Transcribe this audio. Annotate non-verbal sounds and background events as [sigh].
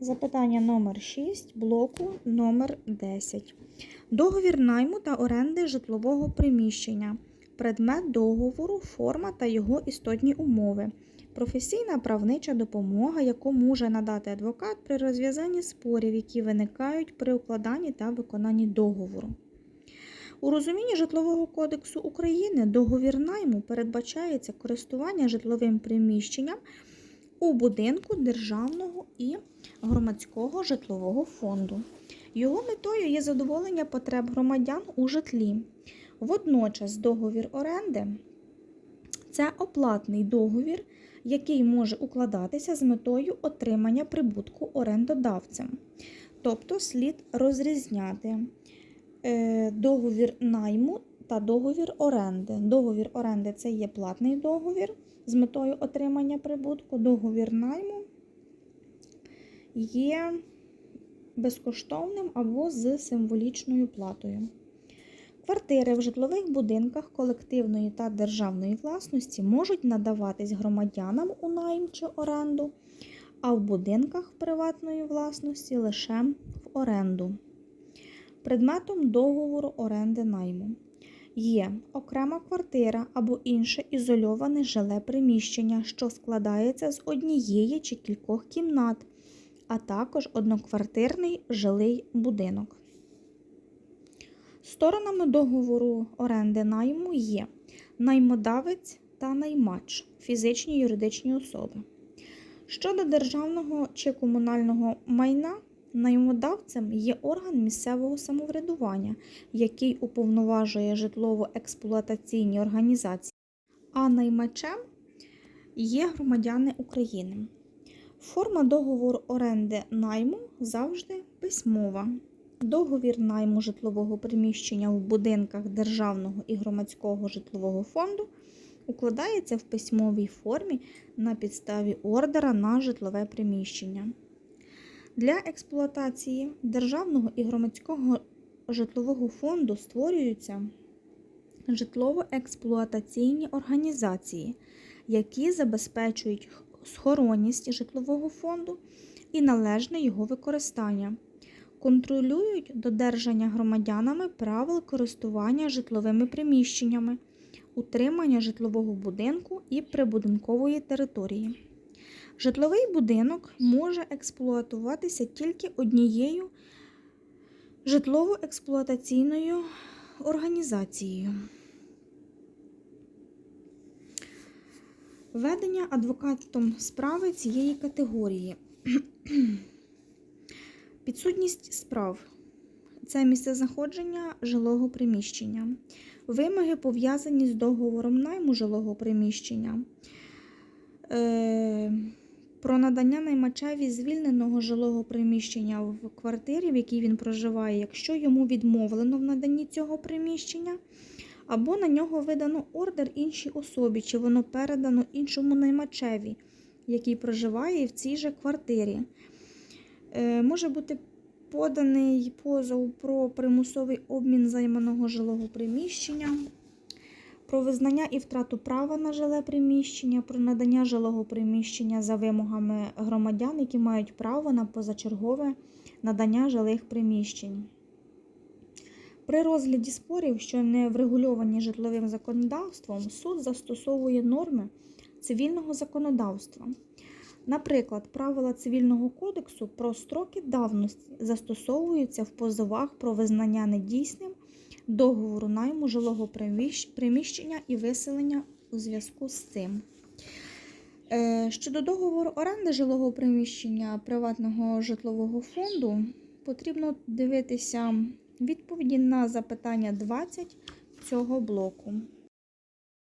Запитання номер 6 блоку номер 10. Договір найму та оренди житлового приміщення. Предмет договору, форма та його істотні умови. Професійна правнича допомога, яку може надати адвокат при розв'язанні спорів, які виникають при укладанні та виконанні договору. У розумінні Житлового кодексу України договір найму передбачається користування житловим приміщенням у будинку державного і громадського житлового фонду. Його метою є задоволення потреб громадян у житлі. Водночас договір оренди це оплатний договір, який може укладатися з метою отримання прибутку орендодавцем. Тобто слід розрізняти е, договір найму та договір оренди. Договір оренди це є платний договір з метою отримання прибутку. Договір найму є безкоштовним або з символічною платою. Квартири в житлових будинках колективної та державної власності можуть надаватись громадянам у найм чи оренду, а в будинках приватної власності лише в оренду. Предметом договору оренди найму є окрема квартира або інше ізольоване жиле приміщення, що складається з однієї чи кількох кімнат, а також одноквартирний жилий будинок. Сторонами договору оренди найму є наймодавець та наймач фізичні юридичні особи. Щодо державного чи комунального майна, наймодавцем є орган місцевого самоврядування, який уповноважує житлово-експлуатаційні організації, а наймачем є громадяни України. Форма договору оренди найму завжди письмова. Договір найму житлового приміщення в будинках державного і громадського житлового фонду укладається в письмовій формі на підставі ордера на житлове приміщення. Для експлуатації державного і громадського житлового фонду створюються житлово-експлуатаційні організації, які забезпечують схоронність житлового фонду і належне його використання контролюють додержання громадянами правил користування житловими приміщеннями, утримання житлового будинку і прибудинкової території. Житловий будинок може експлуатуватися тільки однією житлово-експлуатаційною організацією. Ведення адвокатом справи цієї категорії. [clears throat] Підсудність справ це місцезнаходження жилого приміщення, вимоги пов'язані з договором найму жилого приміщення, е, про надання наймачеві звільненого жилого приміщення в квартирі, в якій він проживає, якщо йому відмовлено в наданні цього приміщення, або на нього видано ордер іншій особі, чи воно передано іншому наймачеві, який проживає в цій же квартирі. Е, може бути поданий позов про примусовий обмін займаного жилого приміщення, про визнання і втрату права на жиле приміщення, про надання жилого приміщення за вимогами громадян, які мають право на позачергове надання жилих приміщень. При розгляді спорів, що не врегульовані житловим законодавством, суд застосовує норми цивільного законодавства. Наприклад, правила Цивільного кодексу про строки давності застосовуються в позовах про визнання недійсним договору найму жилого приміщення і виселення у зв'язку з цим. Е, щодо договору оренди жилого приміщення приватного житлового фонду, потрібно дивитися відповіді на запитання 20 цього блоку.